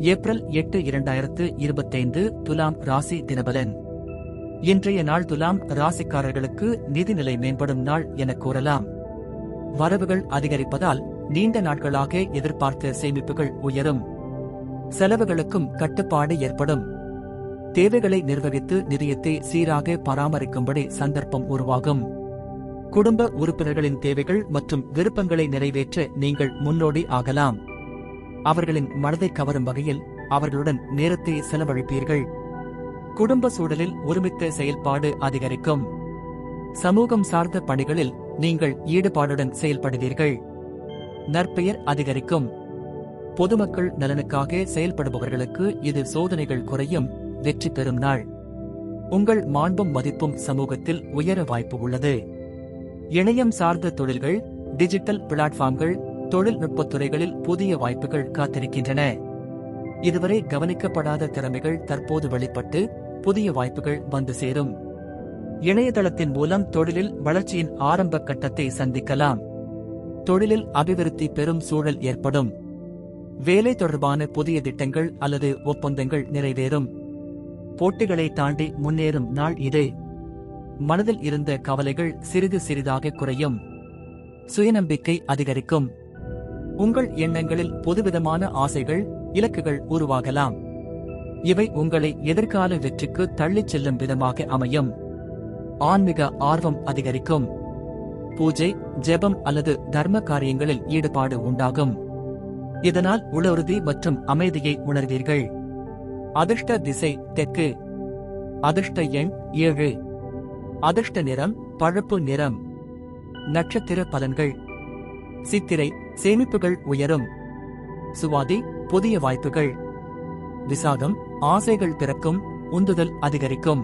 April எட்டு இரண்டாயிரத்து இருபத்தைந்து துலாம் ராசி தினபலன். இன்றைய நாள் துலாம் ராசிக்காரர்களுக்கு நிதிநிலை மேம்படும் நாள் என கூறலாம். வரவுகள் அதிகரிப்பதால் நீண்ட நாட்களாக எதிர்பார்த்த சேமிப்புகள் உயரும். செலவுகளுக்கும் கட்டுப்பாடு ஏற்படும். தேவைகளை நிர்வகித்து நிதியத்தை சீராக பராமரிக்கும்படி சந்தர்ப்பம் உருவாகும். குடும்ப உறுப்பினர்களின் தேவைகள் மற்றும் விருப்பங்களை நிறைவேற்ற நீங்கள் முன்னோடி ஆகலாம். அவர்களின் மனதை கவரும் வகையில் அவர்களுடன் நேரத்தை செலவழிப்பீர்கள். குடும்ப சூழலில் ஒருமித்த செயல்பாடு அதிகரிக்கும். சமூகம் சார்ந்த பணிகளில் நீங்கள் ஈடுபாடுடன் செயல்படுவீர்கள். நற்பெயர் அதிகரிக்கும். பொதுமக்கள் நலனுக்காக செயல்படுபவர்களுக்கு இது சோதனைகள் குறையும் வெற்றி பெறும் நாள். உங்கள் மாண்பும் மதிப்பும் சமூகத்தில் உயர வாய்ப்பு உள்ளது. இணையம் சார்ந்த தொழில்கள் டிஜிட்டல் பிளாட்ஃபார்ம்கள் தொழில்நுட்பத் துறைகளில் புதிய வாய்ப்புகள் காத்திருக்கின்றன. இதுவரை கவனிக்கப்படாத திறமைகள் தற்போது வெளிப்பட்டு புதிய வாய்ப்புகள் வந்து சேரும். இணையதளத்தின் மூலம் தொழிலில் வளர்ச்சியின் ஆரம்ப கட்டத்தை சந்திக்கலாம். தொழிலில் அபிவிருத்தி பெறும் சூழல் ஏற்படும். வேலை தொடர்பான புதிய திட்டங்கள் அல்லது ஒப்பந்தங்கள் நிறைவேறும். போட்டிகளை தாண்டி முன்னேறும் நாள் இது. மனதில் இருந்த கவலைகள் சிறிது சிறிதாக குறையும். சுயநம்பிக்கை அதிகரிக்கும். உங்கள் எண்ணங்களில் புதுவிதமான ஆசைகள் இலக்குகள் உருவாகலாம். இவை உங்களை எதிர்கால வெற்றிக்கு தள்ளிச் செல்லும் விதமாக அமையும். ஆன்மீக ஆர்வம் அதிகரிக்கும். பூஜை ஜெபம் அல்லது தர்ம காரியங்களில் ஈடுபாடு உண்டாகும். இதனால் உளறுதி மற்றும் அமைதியை உணர்வீர்கள். அதிர்ஷ்ட திசை தெற்கு. அதிர்ஷ்ட எண் ஏழு. அதிர்ஷ்ட நிறம் பழுப்பு நிறம். நட்சத்திர பலன்கள். சித்திரை சேமிப்புகள் உயரும். சுவாதி புதிய வாய்ப்புகள். விசாகம் ஆசைகள் பிறக்கும் உந்துதல் அதிகரிக்கும்.